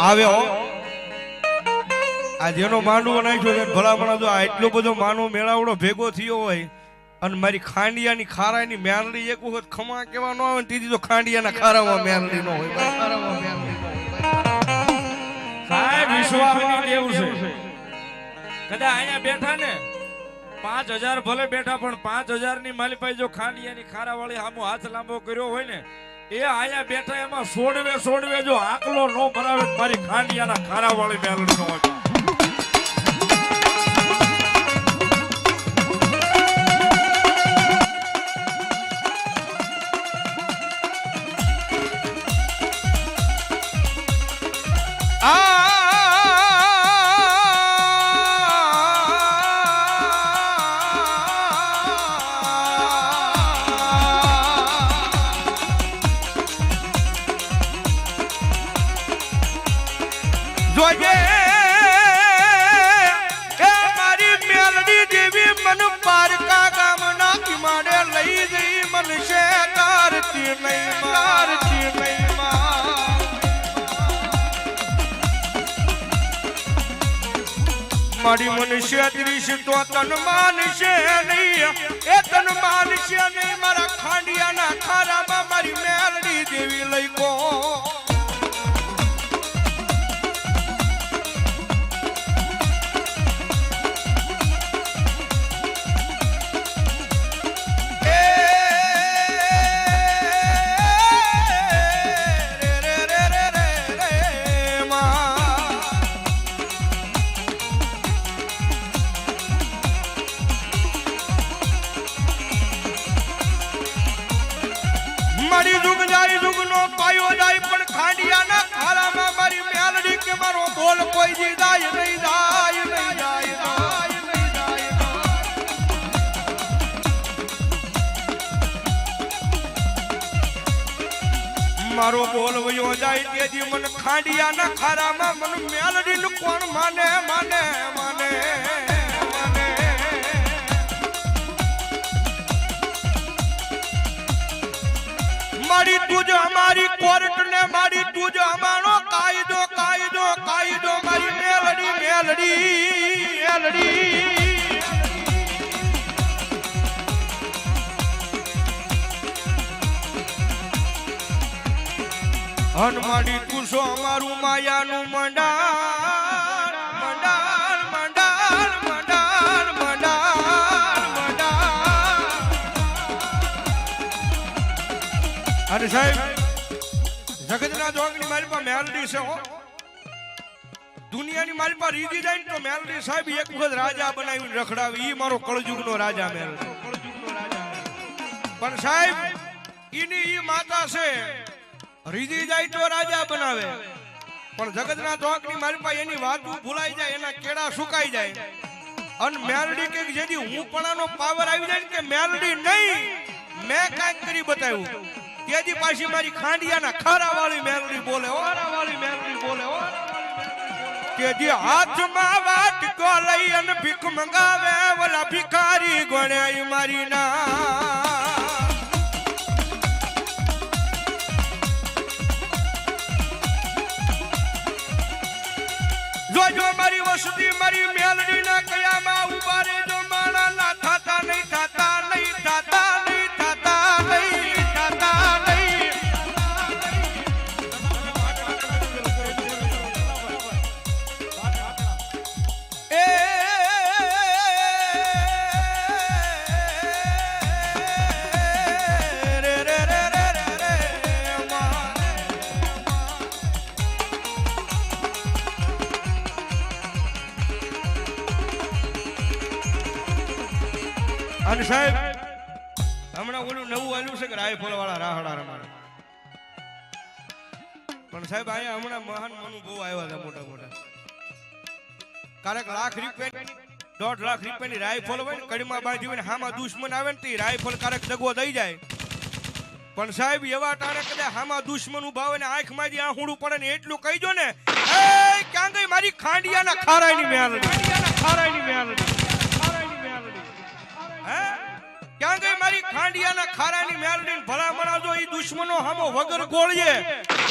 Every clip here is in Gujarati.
આવે હો આ જેનો માંડવો નાખ્યો છે ભલામણ જો આ એટલો બધો માનો મેળાવડો ભેગો થયો હોય અને મારી ખાંડિયાની ખારાની મેરડી એક વખત ખમા કેવા ન આવે ત્રીજી તો ખાંડિયાના ખારામાં મેરડી ન હોય. સાહેબ વિશ્વાસની દેવ છે. કદા અહીંયા બેઠા ને પાંચ હજાર ભલે બેઠા પણ પાંચ હજારની માલિપાઈ જો ખાંડિયાની ખારા વાળી હામો હાથ લાંબો કર્યો હોય ને એ આયા બેઠા એમાં સોડવે સોડવે જો આકલો નો ભરાવે મારી ખાંડિયાના ખારા વાળી મેલડી નો હોય. મારી મનુષ્ય દ્રિશ તો તન માનશે નહીં. એ તન માનશે નહીં. મારા ખાંડિયાના ખારામાં મારી મેલડી દેવી લઈ કો ખાંડિયાના ખારામાં મારી મેલડી કે મારો બોલ કોઈ જી જાય, નહીં જાય નહીં જાય મારો બોલ વયો જાય, તેજી મન ખાંડિયાના ખારામાં મને મેલડી નું કોણ માને માને? મારી અમારો કાયદો કાયદો કાયદો મારી મેલડી મેલડી મેલડી. હનમાડી કુશો અમારું માયાનું મંડાર મંડાર મંડાણ મંડાણ મંડાણ અને સાહેબ જગતના જોગની મારી પાસે મેલડી છે હો. દુનિયાની મારી પાસે રીધી જાય ને તો મેલડી સાહેબ એક વખત રાજા બનાવીને રખડાવે. એ મારો કળજુગનો રાજા મેલ પણ સાહેબ એની એ માતા છે, રીધી જાય તો રાજા બનાવે. પણ જગતના ચોકની મારી પાસે એની વાતું ભૂલાઈ જાય, એના કેડા સુકાઈ જાય. અને મેલડી કે જેથી હું પણાનો પાવર આવી જાય કે મેલડી નહીં, મેં કાંઈક કરી બતાવ્યું. તેજી પાછી મારી ખાંડિયાના ખારા વાળી મેલડી બોલે હો વાળી મેલડી હાથમાં વાટકો લઈ અને ભીખ મંગાવે, ઓલા ભિખારી ગણાય મારી ના. જોજો મારી વસતી મારી મેલડી ના કયામાં ઊભા રહેજો અને સાહેબ, હમણાં ઓલું નવું આલ્યું છે કે રાયફળ વાળા રાહડા રમાડે. પણ સાહેબ, અહીંયા હમણાં મહાન અનુભવ આવ્યા છે મોટા મોટા. કારક લાખ રૂપિયા દોઢ લાખ રૂપિયાની રાયફલ હોય ને, કડીમાં બાંધી હોય ને હામાં દુશ્મન આવે ને તે રાયફળ કારક દગો દઈ જાય. પણ સાહેબ એવા ટાણે કદાચ હામાં દુશ્મન ઊભા હોય ને આ આહુડું પડે ને, એટલું કહીજો ને ક્યાં ગઈ મારી ખાંડિયાના ખારાની મેલડી ખારાની મેલડી ક્યાં ગઈ મારી ખાંડિયાના ખારાની મેલડી ભલામણા જો ઈ દુશ્મનો હામો વગર ગોળીએ.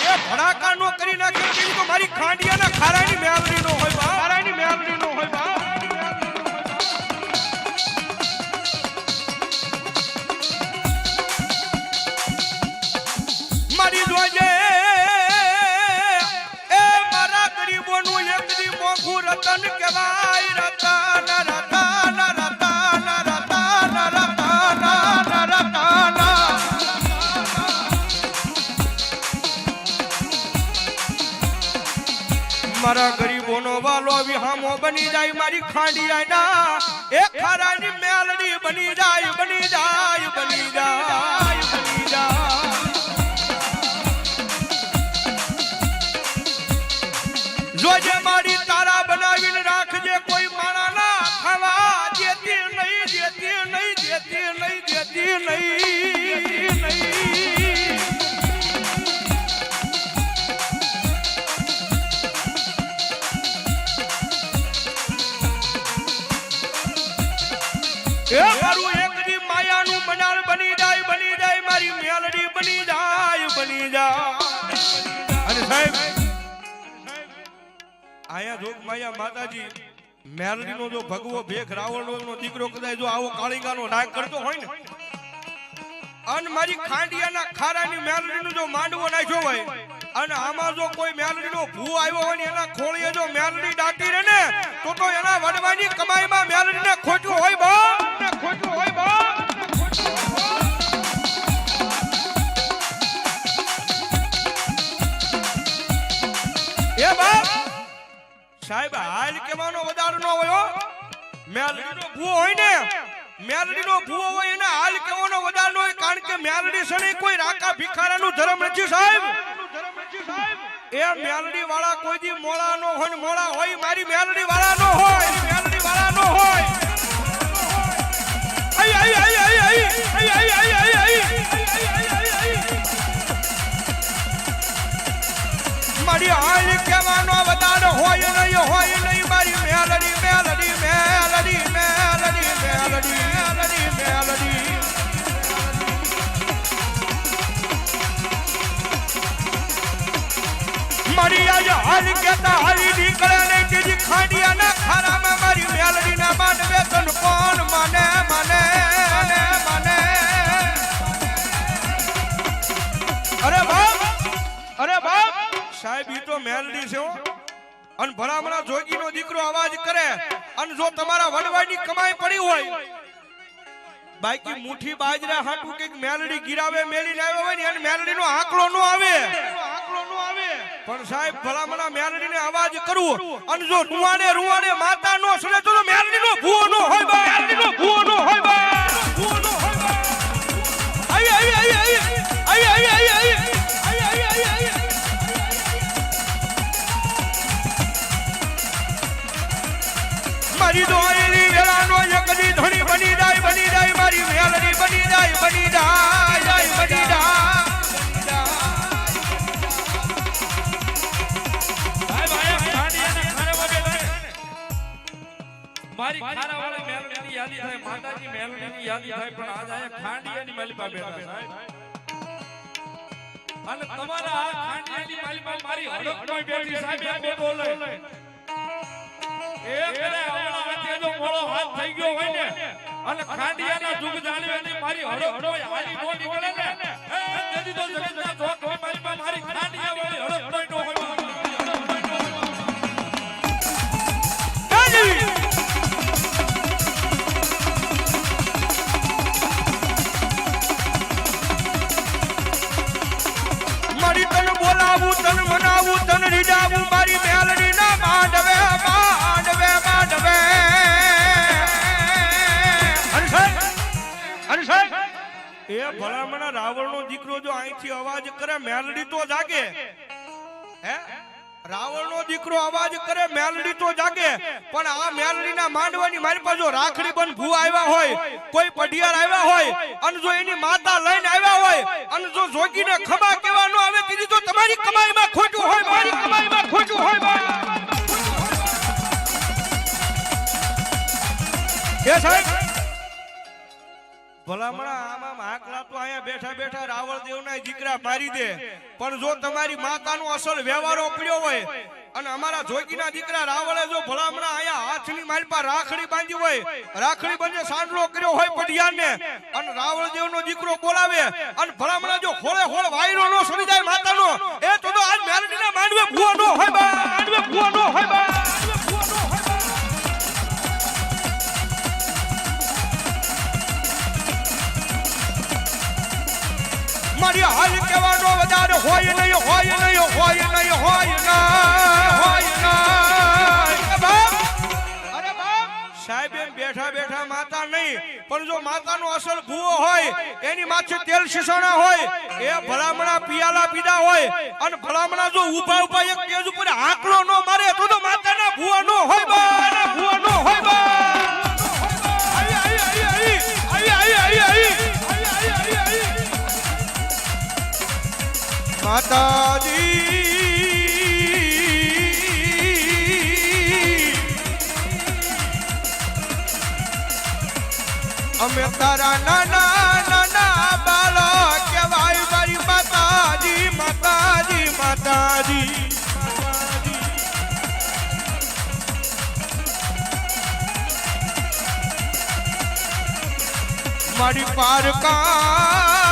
એ ભડાકા નો કરી નાખે તો મારી ખાંડિયાના ખારાની મેલડી નો હોય બા ખારાની મેલડી નો હોય બા બની જાય, મારી ખાંડિયાના એ ખરાની મેલડી બની જાય બની જાય બની જાય બની જાય. જોજે ને માંડવો નાખ્યો હોય, અને આમાં જો કોઈ મેલડીનો ભૂ આવ્યો હોય ને, એના ખોળીએ જો મેલડી દાટી રહે ને, તો તો એના વડવાની કમાઈમાં મેલડીને ખોટું હોય બા ને ખોટું હોય બા. સાહેબ હાલ કેવાનો વધારો ન હોય. મેલડીનો ભૂવો હોય ને. મેલડીનો ભૂવો હોય એને હાલ કેવાનો વધારો નો હોય કારણ કે મેલડી સણે કોઈ રાકા ભિખારાનું ધર્મ નથી સાહેબ. એ મેલડી વાળા કોઈ દી મોળા નો હોય મોળા હોય મારી મેલડી વાળા નો હોય મેલડી વાળા નો હોય. આઈ આઈ આઈ આઈ આઈ આઈ આઈ આઈ આઈ આઈ. મારી હાલ આજ કેતા હાલી નીકળે નહીં. તેજી ખાંડિયાના ખારામાં મારી મેલડીના માંડવે તન કોણ મને મને મને અરે બાપ અરે બાપ. સાહેબ, ઈ તો મેલડી છે અને ભલામણા જોગીનો દીકરો અવાજ કરે. અને જો તમારા વડવાની કમાઈ પડી હોય, બાકી મુઠ્ઠી બાજરા હાટું કંઈક મેલડી ગિરાવે મેલીને આવ્યો હોય ને, એને મેલડીનો આંકડો નો આવે આંકડો નો આવે. પણ સાહેબ, ભલામણા મેલડીને અવાજ કરવું અને જો રૂવાડે રૂવાડે માતા નો સડે તો મેલડીનો ભૂવો નો હોય મેરડી નો ભૂવો નો હોય યાદી થાય માતાજી મેલડીની યાદી થાય પણ આજ આયા ખાંડિયાની માલિપા બેઠા સાહેબ અને તમારા આ ખાંડિયાની માલિપા મારી હડકમાં બેઠી સાહેબ એમ બે બોલે એ કરે હાથે જો મોળો હાથ થઈ ગયો હોય ને અને ખાંડિયાના જુગ જાળવીની મારી હડકમાં હાલી નો નીકળે ને એ તેથી તો જગતના જોક હોય મારી મારી ખાંડિયાવાળી હડકમાં નો તન તન મનાવું તન રીડાવું મારી મેલડી ના માંડવે માંડવે માંડવે. એ ભલામણા રાવણનો દીકરો જો અહીંથી અવાજ કરે મેલડી તો જાગે. હે? રાવણનો દીકરો અવાજ કરે, મેલડી તો જાગે, પણ આ મેલડીના માંડવાની મારી પાસે રાખડી બન ભૂ આવ્યા હોય, કોઈ પઢિયાર આવ્યા હોય, અને જો એની માતા લઈને આવ્યા હોય, અને જો જોગીને ખબા કેવા ન આવે તેથી તો તમારી કમાઈમાં ખોટું હોય, મારી કમાઈમાં ખોટું હોય. એ ભલામણા આમાં રાવળ દેવના દીકરા દે. પણ જો તમારી માતાનો અસલ વ્યવહારો પડ્યો હોય અને અમારા જોગીના દીકરા જો ભલામણા અહીંયા હાથની મારી પર રાખડી બાંધી હોય, રાખડી બંને સાંડલો કર્યો હોય પટિયાને અને રાવળ દેવનો દીકરો બોલાવે, અને ભલામણા જો ખોળે ખોળ વાયરો નો સડી જાય માતાનો, એ તો આજ મેરડીના માંડવે ભૂવો નો હોય બા, માંડવે ભૂવા નો હોય બા. મારી હાલ કહેવાનો વધારે હોય નહીં હોય નહીં હોય નહીં, હોય ના હોય ના સાહેબ બેઠા બેઠા માતા નહીં, પણ જો માતાનો અસલ ભૂવો હોય, એની માથે તેલ શીસણા હોય, એ ભલામણા પિયાલા પીધા હોય, અને ભલામણા જો ઊભા ઊભા એક પેજ ઉપર આંકડો નો મારે, તો તો માતાના ભૂવા નો હોય બા ભૂવા નો હોય બા માતાજી. અમે તારા નાના નાના બાળક કહેવાય મારી માતાજી માતાજી માતાજી. મારી પારકા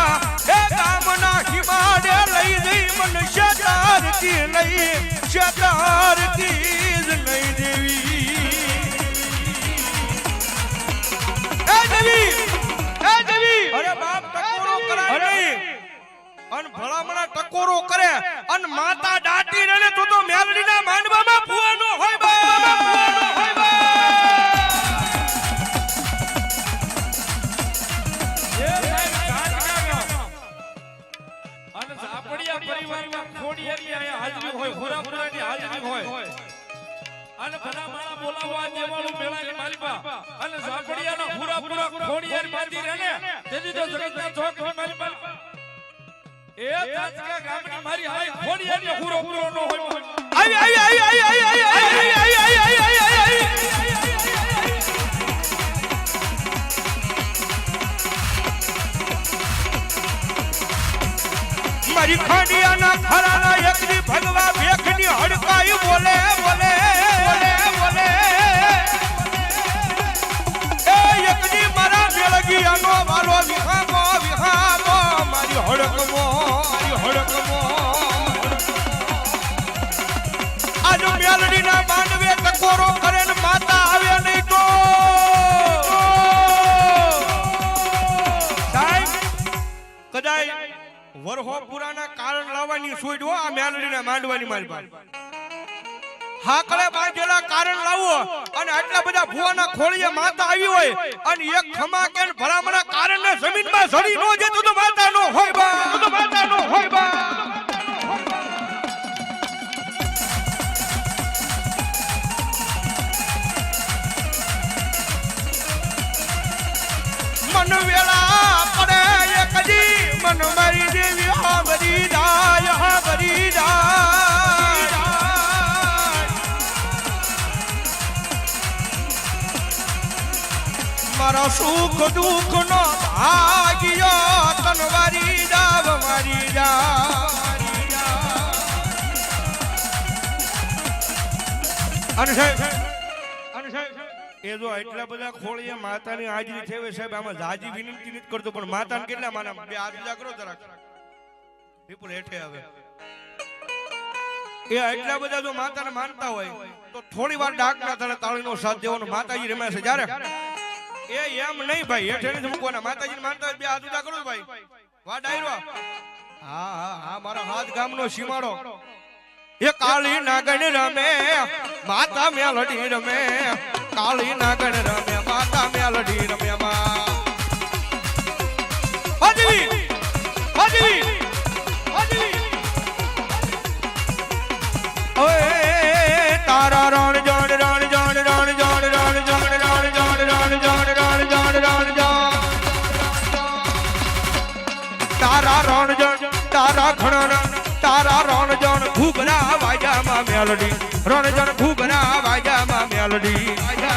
મન શતારતી લઈ શતારતી જ લઈ દેવી. એ દેવી એ દેવી. અરે બાપ ટકોરો કરાય અન ભલામણા ટકોરો કરે અન માતા દાટી રણે તો તો મેલડીના માંડવામાં હોય ખોરાપુરાની હાજરી હોય અને બધા મારા બોલાવવા દેવાળું મેળાની માલિપા અને ઝાપડિયાના ખોરાપુરા ખોડિયાર માંથી રહે ને તેથી તો જગતના ચોકની માલિપા એ તાજકા ગામની મારી હાય ખોડિયારની ખોરાપુરો નો હોય આઈ આઈ આઈ આઈ આઈ આઈ આઈ મારી ખાંડિયાના ખરાના એકની ભગવા ભેખની હડકાઈ બોલે બોલે બોલે બોલે. એ એકની મારા મેળગીયાનો હડકમો, મારી હડકમો. વરહો કારણ લાવવાની સોચ હો, આ મેલડીને માંડવાની મારી પાસે. હાકળે બાંધેલા કારણ લાવો અને આટલા બધા ભુવાના ખોળીએ માતા આવી હોય અને એક ખમા કે ભરામણા કારણને જમીનમાં સડી નો જતો તો માતા હોય બા. તો માતા હોય બા. મન વેળા પડે એકજી મન મારી દેવી મારા સુખ દુઃખ નો ભાગ્યો તનવારી મારી એ જો એટલા માતાની હાજરી છે સાહેબ પણ માતાને કેટલા માના? બે ઊંચા કરો જરાક. એ એટલા બધા જો માતાને માનતા હોય, તો થોડી વાર ડાક ના તાળીનો સાથ દેવાનો માતાજી રમ્યા છે. જ્યારે એ એમ નહીં ભાઈ હેઠે નથી મૂકવાના માતાજીને માનતા બે હાથ ઉદા કરો ભાઈ. વા ડાયરો. હા હા હા, મારા હાથ ગામનો સીમાડો એ કાળી નાગણ રમે, માતા મેલડી રમે. કાળી નાગણ રમે, માતા મેલડી રમે, માં. હાજરી હાજરી ઓએ માં મેલડી રણજણ ખૂબ ના વાજા માં મેલડી.